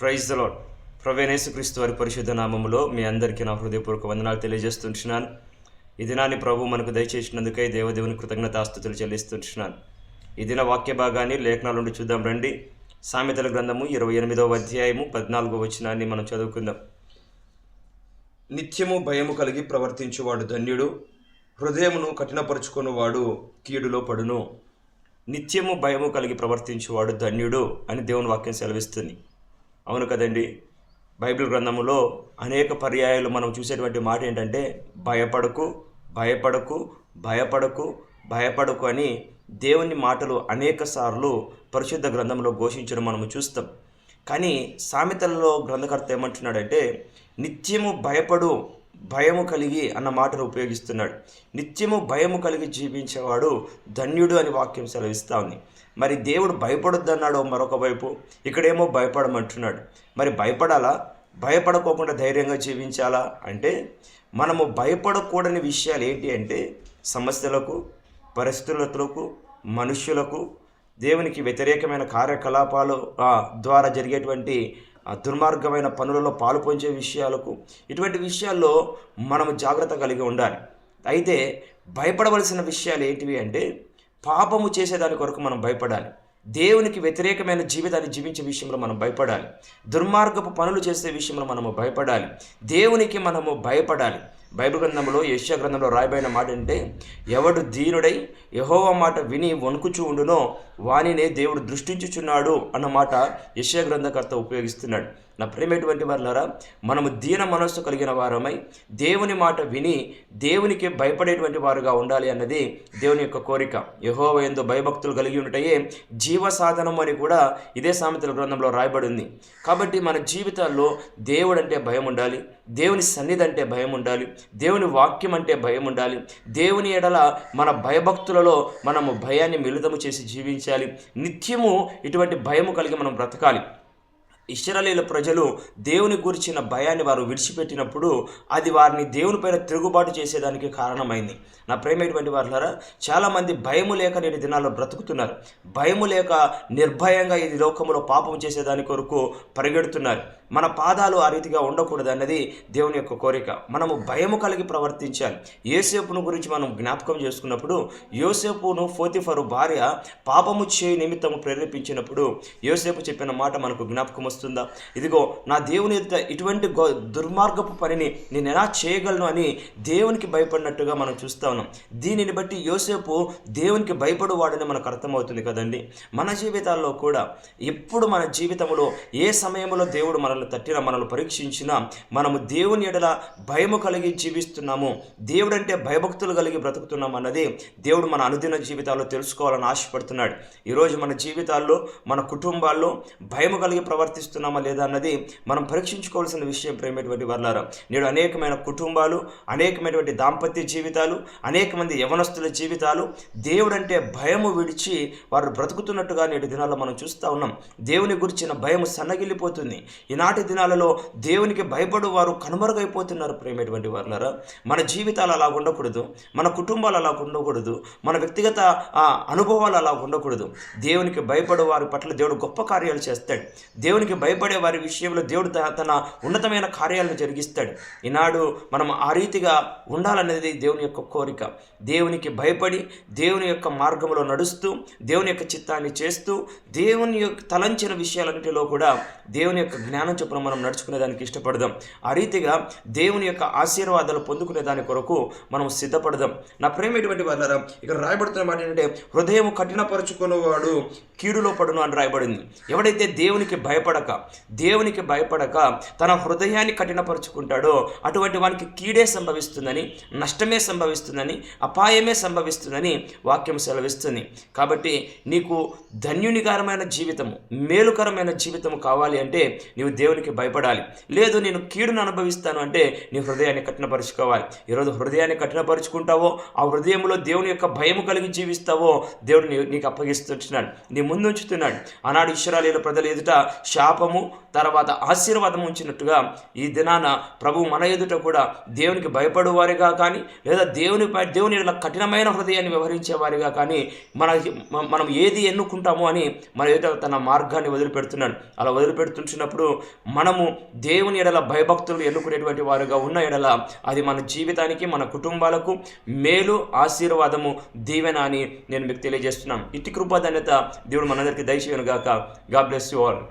Praise the lord ప్రవేణేశ్వక్రీస్తు వారి పరిశుద్ధ నామములో మీ అందరికీ నా హృదయపూర్వక వందనాలు తెలియజేస్తుంటున్నాను. ఈ దినాన్ని ప్రభు మనకు దయచేసినందుకై దేవదేవుని కృతజ్ఞతాస్తుతులు చెల్లిస్తుంటున్నాను. ఈ దిన వాక్య భాగాన్ని లేఖనాల నుండి చూద్దాం రండి. సామెతల గ్రంథము ఇరవై ఎనిమిదవ అధ్యాయము పద్నాలుగో వచనాన్ని మనం చదువుకుందాం. నిత్యము భయము కలిగి ప్రవర్తించువాడు ధన్యుడు హృదయమును కఠినపరుచుకున్నవాడు కీడులో పడును. నిత్యము భయము కలిగి ప్రవర్తించువాడు ధన్యుడు అని దేవుని వాక్యం సెలవిస్తుంది. అవును కదండి. బైబిల్ గ్రంథములో అనేక పర్యాయాలు మనం చూసేటువంటి మాట ఏంటంటే భయపడకు భయపడకు భయపడకు భయపడకు అని దేవుని మాటలు అనేక సార్లు పరిశుద్ధ గ్రంథంలో ఘోషించడం మనము చూస్తాం. కానీ సామెతలలో గ్రంథకర్త ఏమంటున్నాడంటే నిత్యము భయపడు భయము కలిగి అన్న మాటను ఉపయోగిస్తున్నాడు. నిత్యము భయము కలిగి జీవించేవాడు ధన్యుడు అని వాక్యం సెలవిస్తా ఉంది. మరి దేవుడు భయపడొద్దన్నాడు మరొక వైపు ఇక్కడేమో భయపడమంటున్నాడు. మరి భయపడాలా? భయపడకోకుండా ధైర్యంగా జీవించాలా? అంటే మనము భయపడకూడని విషయాలు ఏంటి అంటే సమస్యలకు పరిస్థితులకు మనుష్యులకు దేవునికి వ్యతిరేకమైన కార్యకలాపాలు ద్వారా జరిగేటువంటి ఆ దుర్మార్గమైన పనులలో పాలు పొంచే విషయాలకు ఇటువంటి విషయాల్లో మనము జాగ్రత్త కలిగి ఉండాలి. అయితే భయపడవలసిన విషయాలు ఏంటివి అంటే పాపము చేసేదాని కొరకు మనం భయపడాలి. దేవునికి వ్యతిరేకమైన జీవితాన్ని జీవించే విషయంలో మనం భయపడాలి. దుర్మార్గపు పనులు చేసే విషయంలో మనము భయపడాలి. దేవునికి మనము భయపడాలి. బైబిల్ గ్రంథంలో యశ్య గ్రంథంలో రాయబడిన మాట అంటే ఎవడు దీనుడై యహోవ మాట విని వణుకుచూ ఉండునో వానినే దేవుడు దృష్టించుచున్నాడు అన్న మాట గ్రంథకర్త ఉపయోగిస్తున్నాడు. నా ప్రేమటువంటి వారులారా మనము దీన మనస్సు కలిగిన వారమై దేవుని మాట విని దేవునికి భయపడేటువంటి వారుగా ఉండాలి అన్నది దేవుని యొక్క కోరిక. యహోవ ఎందు భయభక్తులు కలిగి ఉండటయే జీవ సాధనం అని కూడా ఇదే సామెతల గ్రంథంలో రాయబడి ఉంది కాబట్టి మన జీవితాల్లో దేవుడు అంటే భయం ఉండాలి దేవుని సన్నిధి అంటే భయం ఉండాలి దేవుని వాక్యం అంటే భయం ఉండాలి దేవుని ఎడల మన భయభక్తులలో మనము భయాన్ని మిళితము చేసి జీవించాలి నిత్యము ఇటువంటి భయము కలిగి మనం బ్రతకాలి. ఇస్రాయేలు ప్రజలు దేవుని గురించిన భయాన్ని వారు విడిచిపెట్టినప్పుడు అది వారిని దేవునిపైన తిరుగుబాటు చేసేదానికి కారణమైంది. నా ప్రేమైనటువంటి వారులారా చాలామంది భయము లేక నేటి దినాల్లో బ్రతుకుతున్నారు. భయము లేక నిర్భయంగా ఈ లోకంలో పాపం చేసేదాని కొరకు పరిగెడుతున్నారు. మన పాదాలు ఆ రీతిగా ఉండకూడదు అన్నది దేవుని యొక్క కోరిక. మనము భయము కలిగి ప్రవర్తించాలి. యోసేపును గురించి మనం జ్ఞాపకం చేసుకున్నప్పుడు యోసేపును ఫోతిఫరు భార్య పాపము చేయి నిమిత్తము ప్రేరేపించినప్పుడు యోసేపు చెప్పిన మాట మనకు జ్ఞాపకం వస్తుందా? ఇదిగో నా దేవుని ఎదుట ఇటువంటి గో దుర్మార్గపు పనిని నేను ఎలా చేయగలను అని దేవునికి భయపడినట్టుగా మనం చూస్తా ఉన్నాం. దీనిని బట్టి యోసేపు దేవునికి భయపడువాడని మనకు అర్థమవుతుంది కదండి. మన జీవితాల్లో కూడా ఎప్పుడు మన జీవితంలో ఏ సమయంలో దేవుడు మనల్ని తట్టినా మనల్ని పరీక్షించినా మనము దేవుని ఎడల భయము కలిగి జీవిస్తున్నాము. దేవుడు అంటే భయభక్తులు కలిగి బ్రతుకుతున్నాం అన్నది దేవుడు మన అనుదిన జీవితాల్లో తెలుసుకోవాలని ఆశపడుతున్నాడు. ఈరోజు మన జీవితాల్లో మన కుటుంబాల్లో భయము కలిగి ప్రవర్తిస్తున్నామా లేదా అన్నది మనం పరీక్షించుకోవాల్సిన విషయం ప్రేమటువంటి వర్లారా. నేడు అనేకమైన కుటుంబాలు అనేకమైనటువంటి దాంపత్య జీవితాలు అనేక మంది యవనస్తుల జీవితాలు దేవుడు అంటే భయము విడిచి వారు బ్రతుకుతున్నట్టుగా నేటి దినాల్లో మనం చూస్తూ ఉన్నాం. దేవుని గురించిన భయం సన్నగిల్లిపోతుంది. ఈనాటి దినాలలో దేవునికి భయపడు వారు కనుమరుగైపోతున్నారు ప్రేమటువంటి వారులారా. మన జీవితాలు అలా ఉండకూడదు మన కుటుంబాలు అలా ఉండకూడదు మన వ్యక్తిగత అనుభవాలు అలా ఉండకూడదు. దేవునికి భయపడు వారి పట్ల దేవుడు గొప్ప కార్యాలు చేస్తాడు. దేవునికి భయపడే వారి విషయంలో దేవుడు తన ఉన్నతమైన కార్యాలను జరిగిస్తాడు. ఈనాడు మనం ఆ రీతిగా ఉండాలనేది దేవుని యొక్క కోరిక. దేవునికి భయపడి దేవుని యొక్క మార్గంలో నడుస్తూ దేవుని యొక్క చిత్తాన్ని చేస్తూ దేవుని యొక్క తలంచిన విషయాలన్నిటిలో కూడా దేవుని యొక్క జ్ఞానం చొప్పున మనం నడుచుకునే దానికి ఇష్టపడదాం. ఆ రీతిగా దేవుని యొక్క ఆశీర్వాదాలు పొందుకునే దాని కొరకు మనం సిద్ధపడదాం. నా ప్రేమ ఎటువంటి వాళ్ళారా ఇక్కడ రాయబడుతున్న మాట ఏంటంటే హృదయం కఠినపరుచుకున్నవాడు కీడులో పడును అని రాయబడింది. ఎవడైతే దేవునికి భయపడ భయపడక దేవునికి భయపడక తన హృదయాన్ని కఠినపరుచుకుంటాడో అటువంటి వానికి కీడే సంభవిస్తుందని నష్టమే సంభవిస్తుందని అపాయమే సంభవిస్తుందని వాక్యం సెలవిస్తుంది. కాబట్టి నీకు ధన్యునికరమైన జీవితము మేలుకరమైన జీవితము కావాలి అంటే నీవు దేవునికి భయపడాలి. లేదు నేను కీడును అనుభవిస్తాను అంటే నీ హృదయాన్ని కఠినపరుచుకోవాలి. ఈరోజు హృదయాన్ని కఠినపరుచుకుంటావో ఆ హృదయంలో దేవుని యొక్క భయము కలిగి జీవిస్తావో దేవుడు నీకు అప్పగిస్తున్నాడు నీ ముందుంచుతున్నాడు. ఆనాడు ఇశ్రాలీల ప్రజల ఎదుట షా శాపము తర్వాత ఆశీర్వాదం ఉంచినట్టుగా ఈ దినాన ప్రభు మన ఎదుట కూడా దేవునికి భయపడేవారిగా కానీ లేదా దేవుని దేవుని ఎడల కఠినమైన హృదయాన్ని వ్యవహరించేవారిగా కానీ మన మనం ఏది ఎన్నుకుంటామో అని మన ఎదుట తన మార్గాన్ని వదిలిపెడుతున్నాడు. అలా వదిలిపెడుతుంటున్నప్పుడు మనము దేవుని ఎడల భయభక్తులు ఎన్నుకునేటువంటి వారుగా ఉన్న ఎడల అది మన జీవితానికి మన కుటుంబాలకు మేలు ఆశీర్వాదము దీవెన అని నేను మీకు తెలియజేస్తున్నాను. ఇట్టి కృపాధాన్యత దేవుడు మనందరికీ దయచేయను గాక గాడ్ బ్లెస్ యు ఆల్.